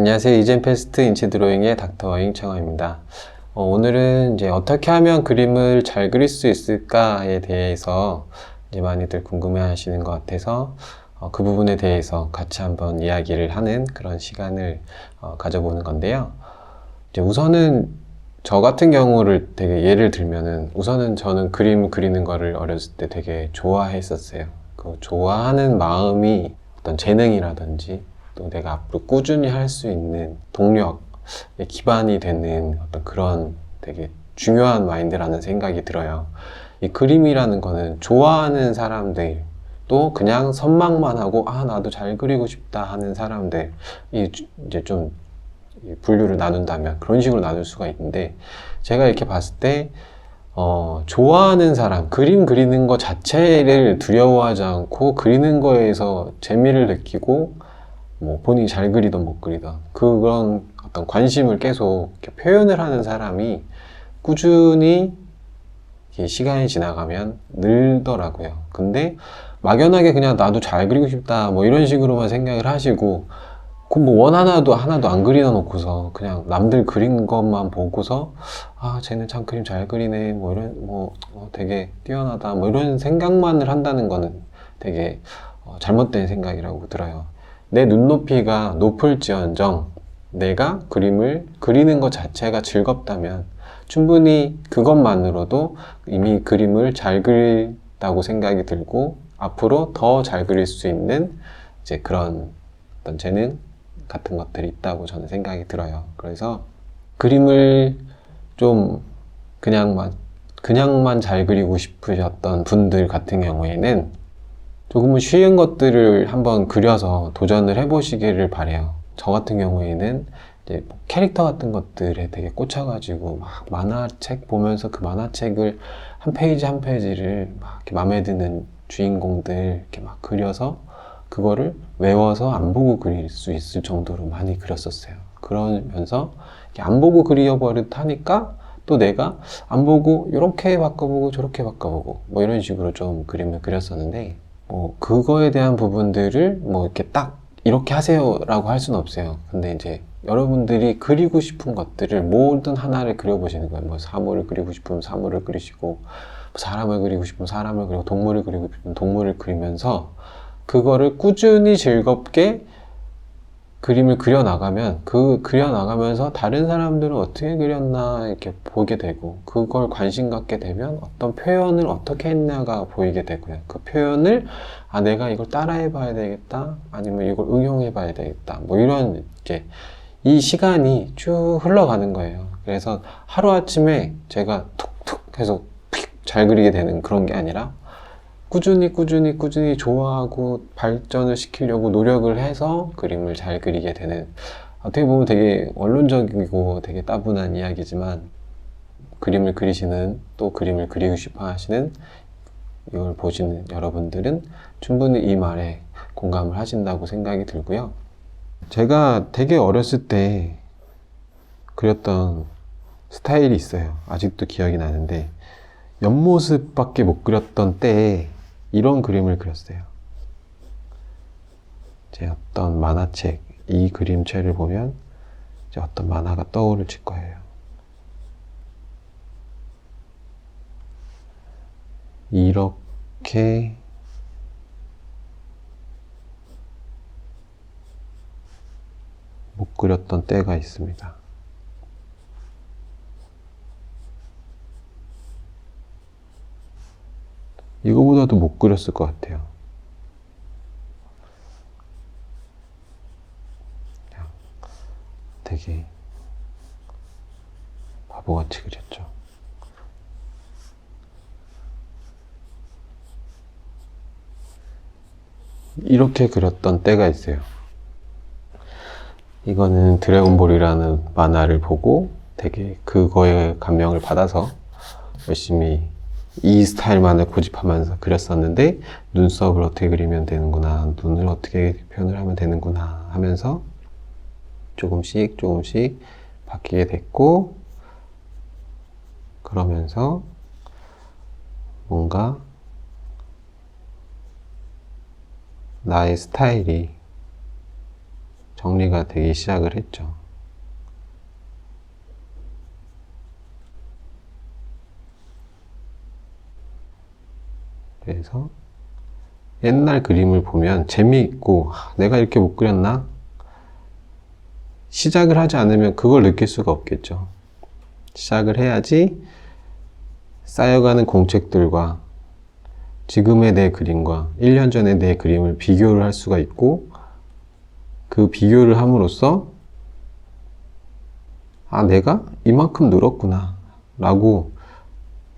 안녕하세요. 이젠 패스트 인치 드로잉의 닥터 잉창화입니다. 어, 오늘은 이제 어떻게 하면 그림을 잘 그릴 수 있을까에 대해서 이제 많이들 궁금해 하시는 것 같아서 어, 그 부분에 대해서 같이 한번 이야기를 하는 그런 시간을 어, 가져보는 건데요. 이제 우선은 저 같은 경우를 되게 예를 들면은 우선은 저는 그림 그리는 거를 어렸을 때 되게 좋아했었어요. 그 좋아하는 마음이 어떤 재능이라든지 또 내가 앞으로 꾸준히 할 수 있는 동력의 기반이 되는 어떤 그런 되게 중요한 마인드라는 생각이 들어요. 이 그림이라는 거는 좋아하는 사람들 또 그냥 선망만 하고 아 나도 잘 그리고 싶다 하는 사람들 이 이제 좀 분류를 나눈다면 그런 식으로 나눌 수가 있는데 제가 이렇게 봤을 때 어, 좋아하는 사람, 그림 그리는 것 자체를 두려워하지 않고 그리는 거에서 재미를 느끼고 뭐 본인이 잘 그리든 못 그리든 그런 어떤 관심을 계속 표현을 하는 사람이 꾸준히 시간이 지나가면 늘더라고요. 근데 막연하게 그냥 나도 잘 그리고 싶다 뭐 이런 식으로만 생각을 하시고 그뭐원 하나도 하나도 안 그리다 놓고서 그냥 남들 그린 것만 보고서 아 쟤는 참 그림 잘 그리네 뭐 이런 뭐 어, 되게 뛰어나다 뭐 이런 생각만을 한다는 거는 되게 어, 잘못된 생각이라고 들어요. 내 눈높이가 높을지언정 내가 그림을 그리는 것 자체가 즐겁다면 충분히 그것만으로도 이미 그림을 잘 그린다고 생각이 들고 앞으로 더 잘 그릴 수 있는 이제 그런 어떤 재능 같은 것들이 있다고 저는 생각이 들어요. 그래서 그림을 좀 그냥만 그냥만 잘 그리고 싶으셨던 분들 같은 경우에는 조금은 쉬운 것들을 한번 그려서 도전을 해보시기를 바래요. 저 같은 경우에는 이제 뭐 캐릭터 같은 것들에 되게 꽂혀가지고 막 만화책 보면서 그 만화책을 한 페이지 한 페이지를 막 이렇게 마음에 드는 주인공들 이렇게 막 그려서 그거를 외워서 안 보고 그릴 수 있을 정도로 많이 그렸었어요. 그러면서 안 보고 그려버릇 하니까 또 내가 안 보고 이렇게 바꿔보고 저렇게 바꿔보고 뭐 이런 식으로 좀 그림을 그렸었는데 뭐 그거에 대한 부분들을 뭐 이렇게 딱 이렇게 하세요라고 할 수는 없어요. 근데 이제 여러분들이 그리고 싶은 것들을 모든 하나를 그려보시는 거예요. 뭐 사물을 그리고 싶으면 사물을 그리시고 사람을 그리고 싶으면 사람을 그리고 동물을 그리고 싶으면 동물을 그리면서 그거를 꾸준히 즐겁게 그림을 그려 나가면 그 그려 나가면서 다른 사람들은 어떻게 그렸나 이렇게 보게 되고 그걸 관심 갖게 되면 어떤 표현을 어떻게 했나가 보이게 되고요. 그 표현을 아 내가 이걸 따라해 봐야 되겠다 아니면 이걸 응용해 봐야 되겠다 뭐 이런 이제 이 시간이 쭉 흘러가는 거예요. 그래서 하루 아침에 제가 툭툭 해서 잘 그리게 되는 그런 게 아니라 꾸준히 꾸준히 꾸준히 좋아하고 발전을 시키려고 노력을 해서 그림을 잘 그리게 되는 어떻게 보면 되게 원론적이고 되게 따분한 이야기지만 그림을 그리시는 또 그림을 그리고 싶어 하시는 이걸 보시는 여러분들은 충분히 이 말에 공감을 하신다고 생각이 들고요. 제가 되게 어렸을 때 그렸던 스타일이 있어요. 아직도 기억이 나는데 옆모습밖에 못 그렸던 때에 이런 그림을 그렸어요. 제 어떤 만화책, 이 그림체를 보면 이제 어떤 만화가 떠오를 거예요. 이렇게 못 그렸던 때가 있습니다. 이거보다도 못 그렸을 것 같아요. 되게 바보같이 그렸죠. 이렇게 그렸던 때가 있어요. 이거는 드래곤볼이라는 만화를 보고 되게 그거에 감명을 받아서 열심히 이 스타일만을 고집하면서 그렸었는데 눈썹을 어떻게 그리면 되는구나 눈을 어떻게 표현을 하면 되는구나 하면서 조금씩 조금씩 바뀌게 됐고 그러면서 뭔가 나의 스타일이 정리가 되기 시작을 했죠. 그래서 옛날 그림을 보면 재미있고 아, 내가 이렇게 못 그렸나? 시작을 하지 않으면 그걸 느낄 수가 없겠죠. 시작을 해야지 쌓여가는 공책들과 지금의 내 그림과 1년 전의 내 그림을 비교를 할 수가 있고 그 비교를 함으로써 아, 내가 이만큼 늘었구나. 라고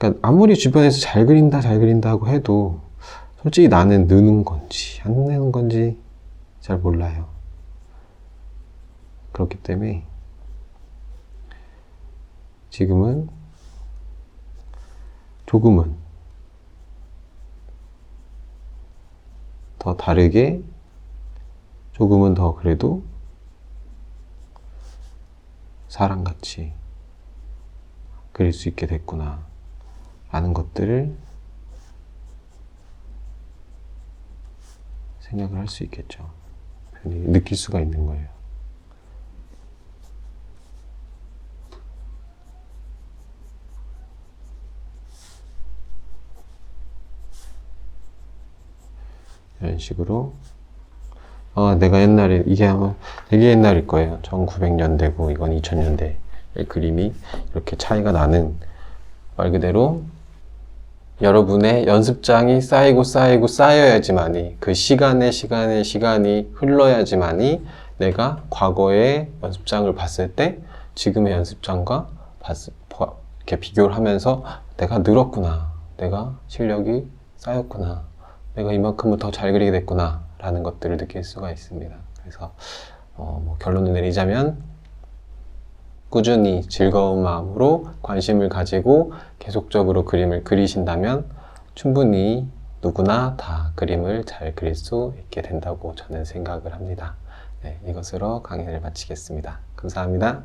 그러니까 아무리 주변에서 잘 그린다, 잘 그린다고 해도 솔직히 나는 느는 건지 안 느는 건지 잘 몰라요. 그렇기 때문에 지금은 조금은 더 다르게 조금은 더 그래도 사람같이 그릴 수 있게 됐구나 라는 것들을 생각을 할 수 있겠죠. 느낄 수가 있는 거예요. 이런 식으로 아, 내가 옛날에 이게 아마 되게 옛날일 거예요. 1900년대고 이건 2000년대. 의 그림이 이렇게 차이가 나는 말 그대로 여러분의 연습장이 쌓이고 쌓이고 쌓여야지만이 그 시간의 시간의 시간이 흘러야지만이 내가 과거의 연습장을 봤을 때 지금의 연습장과 봤, 봐- 이렇게 비교를 하면서 내가 늘었구나. 내가 실력이 쌓였구나. 내가 이만큼은 더 잘 그리게 됐구나. 라는 것들을 느낄 수가 있습니다. 그래서 어, 뭐 결론을 내리자면 꾸준히 즐거운 마음으로 관심을 가지고 계속적으로 그림을 그리신다면 충분히 누구나 다 그림을 잘 그릴 수 있게 된다고 저는 생각을 합니다. 네, 이것으로 강의를 마치겠습니다. 감사합니다.